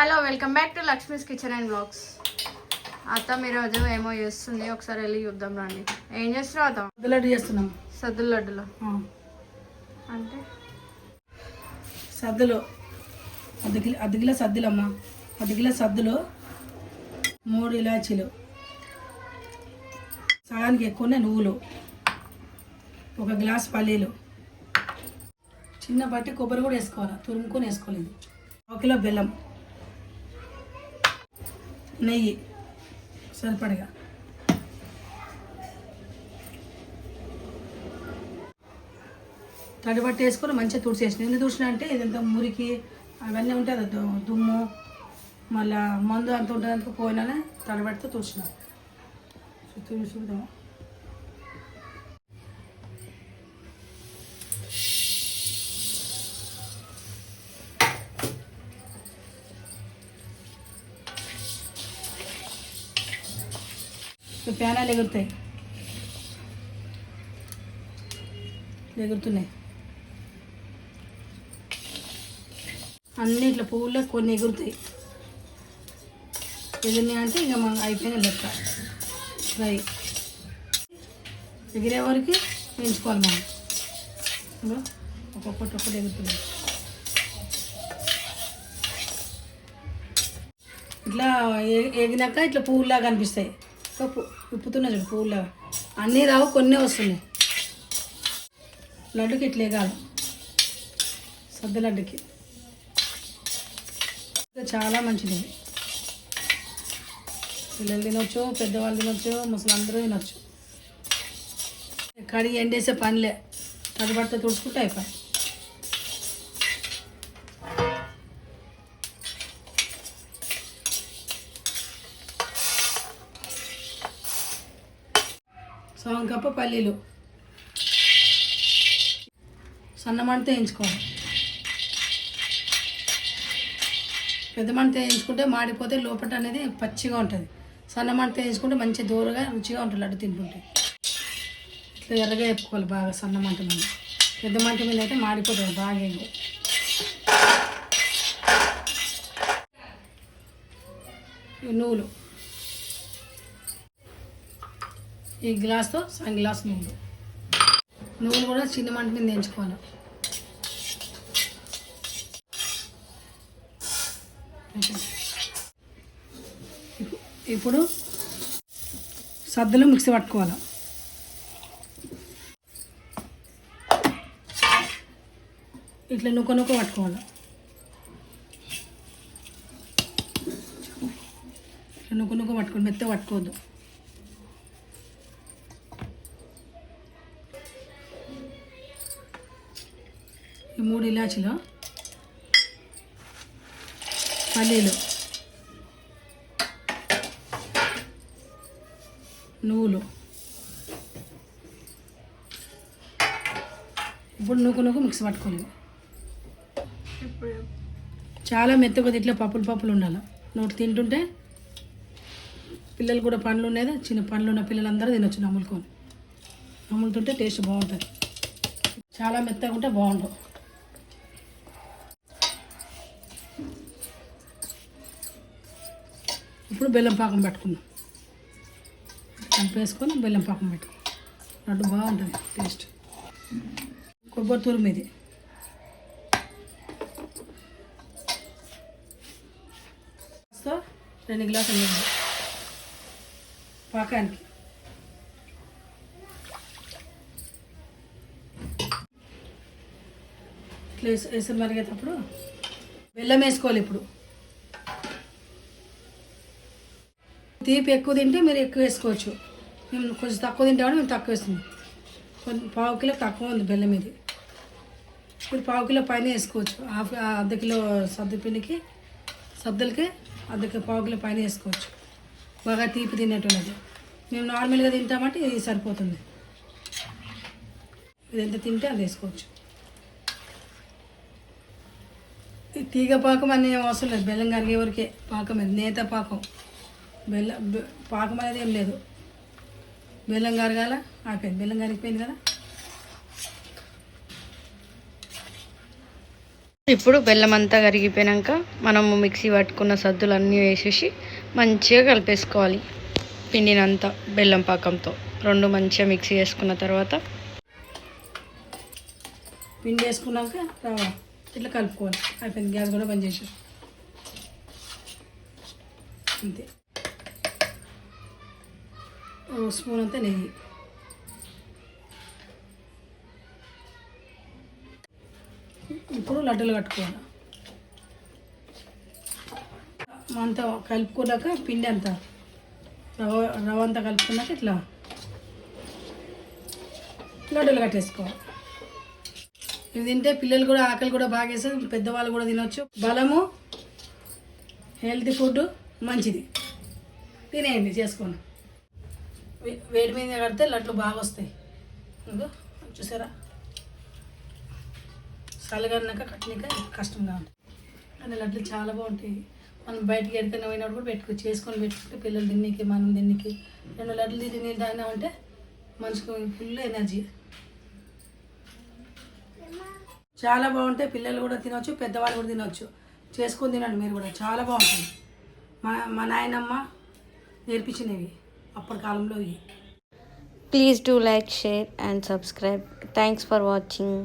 hello welcome back to Lakshmi's kitchen and blogs అత్త మీరు ఏమో చేస్తుంది ఒకసారి వెళ్ళి చూద్దాం రండి ఏం చేస్తున్నావు అత్త సద్దు లడ్డు చేస్తున్నాం సద్దుల లడ్డులో అంటే సద్దులు సద్దులు అమ్మ సద్దులమ్మ కిలో సద్దులు మూడు ఇలాచీలు సగానికి ఎక్కువనే నువ్వులు ఒక గ్లాస్ పల్లీలు చిన్న బట్టి కొబ్బరి కూడా వేసుకోవాలి తురుముకొని వేసుకోలేదు ఒక కిలో బెల్లం నెయ్యి సరిపడగా తడి వేసుకొని మంచిగా తుడిచేసిన ఎందుకు తుడిచిన అంటే ఇదంతా మురికి అవన్నీ ఉంటాయి అది దుమ్ము మళ్ళీ మందు అంత ఉంటుంది అంత పోయినా తడి తుడిచిన చూద్దాం ప్యానాలు ఎగురుతాయి ఎగురుతున్నాయి అన్ని ఇట్లా పువ్వుల్లో కొన్ని ఎగురుతాయి ఎగిరినాయి అంటే ఇక మనం అయిపోయిన లెక్క ఫ్రై ఎగిరే వరకు పెంచుకోవాలి మనం ఒక్కొక్కటి ఒక్కటి ఎగురుతున్నాయి ఇట్లా ఎగినాక ఇట్లా పువ్వులాగా కనిపిస్తాయి ఉప్పుతున్నాయి ఉప్పుతున్నా చూడు అన్నీ రావు కొన్ని వస్తున్నాయి లడ్డుకి ఇట్లే కాదు సద్ద లడ్డుకి చాలా మంచిది పిల్లలు తినొచ్చు పెద్దవాళ్ళు తినొచ్చు ముసలందరూ తినొచ్చు కడిగి ఎండేసే పనిలే తడి పడితే తుడుచుకుంటే అయిపోయి సగం కప్పు పల్లీలు సన్నమంట వేయించుకోవాలి పెద్ద మంట వేయించుకుంటే మాడిపోతే లోపట అనేది పచ్చిగా ఉంటుంది సన్న మంట వేయించుకుంటే మంచి దూరగా రుచిగా ఉంటుంది లడ్డు తింటుంటే ఇట్లా ఎర్రగా చెప్పుకోవాలి బాగా సన్న మంట మీద పెద్ద మంట మీద అయితే మాడిపోతుంది బాగా ఏమో నువ్వులు ఈ గ్లాస్తో సన్ గ్లాస్ నూనె నూనె కూడా చిన్న మంట మీద ఎంచుకోవాలి ఇప్పుడు సద్దలు మిక్సీ పట్టుకోవాలి ఇట్లా నూక నూక పట్టుకోవాలి ఇట్లా నూక నూక పట్టుకోవాలి మెత్త పట్టుకోవద్దు మూడు ఇలాచీలు పల్లీలు నువ్వులు ఇప్పుడు నూకు నూకు మిక్స్ పట్టుకోలేదు చాలా మెత్తగా ఇట్లా పప్పులు పప్పులు ఉండాలి నోటి తింటుంటే పిల్లలు కూడా పండ్లు ఉన్నాయి చిన్న పండ్లు ఉన్న పిల్లలందరూ తినొచ్చు నమ్ములుకొని నమ్ములుతుంటే టేస్ట్ బాగుంటుంది చాలా మెత్తగా ఉంటే బాగుండవు బెల్లం పాకం పెట్టుకున్నాం కలిపేసుకొని బెల్లం పాకం పెట్టుకున్నాం లడ్డు బాగుంటుంది టేస్ట్ కొబ్బరి తూరు మీది సో రెండు గ్లాసులు నీళ్ళు పాకానికి ఇట్లా వేసిన మరిగేటప్పుడు బెల్లం వేసుకోవాలి ఇప్పుడు తీపి ఎక్కువ తింటే మీరు ఎక్కువ వేసుకోవచ్చు మేము కొంచెం తక్కువ తింటే కూడా మేము తక్కువ వేస్తుంది కొంచెం పావు కిలో తక్కువ ఉంది బెల్లం ఇది ఇప్పుడు పావు కిలో పైన వేసుకోవచ్చు హాఫ్ అర్ధ కిలో సద్దు పిండికి సద్దులకి అర్ధ పావు కిలో పైన వేసుకోవచ్చు బాగా తీపి తినేటువంటిది మేము నార్మల్గా తింటామంటే ఇది సరిపోతుంది ఇది ఎంత తింటే అది వేసుకోవచ్చు తీగ పాకం అనే అవసరం లేదు బెల్లం కరిగే వరకే పాకం నేత పాకం బెల్లం పాకం అనేది ఏం లేదు బెల్లం కరగాల ఆపోయింది బెల్లం కరిగిపోయింది కదా ఇప్పుడు బెల్లం అంతా కరిగిపోయాక మనము మిక్సీ పట్టుకున్న సద్దులు అన్నీ వేసేసి మంచిగా కలిపేసుకోవాలి పిండినంతా బెల్లం పాకంతో రెండు మంచిగా మిక్సీ చేసుకున్న తర్వాత పిండి వేసుకున్నాక ఇట్లా కలుపుకోవాలి అయిపోయింది గ్యాస్ కూడా బంద్ చేసేసి అంతే స్పూన్ అంతా నెయ్యి ఇప్పుడు లడ్డూలు కట్టుకోవాలి అంతా కలుపుకున్నాక పిండి అంతా రవ రవ అంతా కలుపుకున్నాక ఇట్లా లడ్డూలు కట్టేసుకోవాలి ఇవి తింటే పిల్లలు కూడా ఆకలి కూడా బాగా వేస్తారు పెద్దవాళ్ళు కూడా తినవచ్చు బలము హెల్తీ ఫుడ్ మంచిది తినేయండి చేసుకోండి వేడి మీద కడితే లడ్లు బాగా వస్తాయి చూసారా చల్లగన్నాక కట్టినాక కష్టం కావాలి అండ్ లడ్లు చాలా బాగుంటాయి మనం బయటకు ఎక్కడికైనా పోయినప్పుడు కూడా పెట్టుకు చేసుకొని పెట్టుకుంటే పిల్లలు తిన్నీకి మనం తిన్నికి రెండు లడ్లు తిని ఉంటే మనసుకు ఫుల్ ఎనర్జీ చాలా బాగుంటాయి పిల్లలు కూడా తినవచ్చు పెద్దవాళ్ళు కూడా తినవచ్చు చేసుకొని తినండి మీరు కూడా చాలా బాగుంటుంది మా మా నాయనమ్మ నేర్పించినవి అప్పటి కాలంలో ఇవి please do like share and subscribe thanks for watching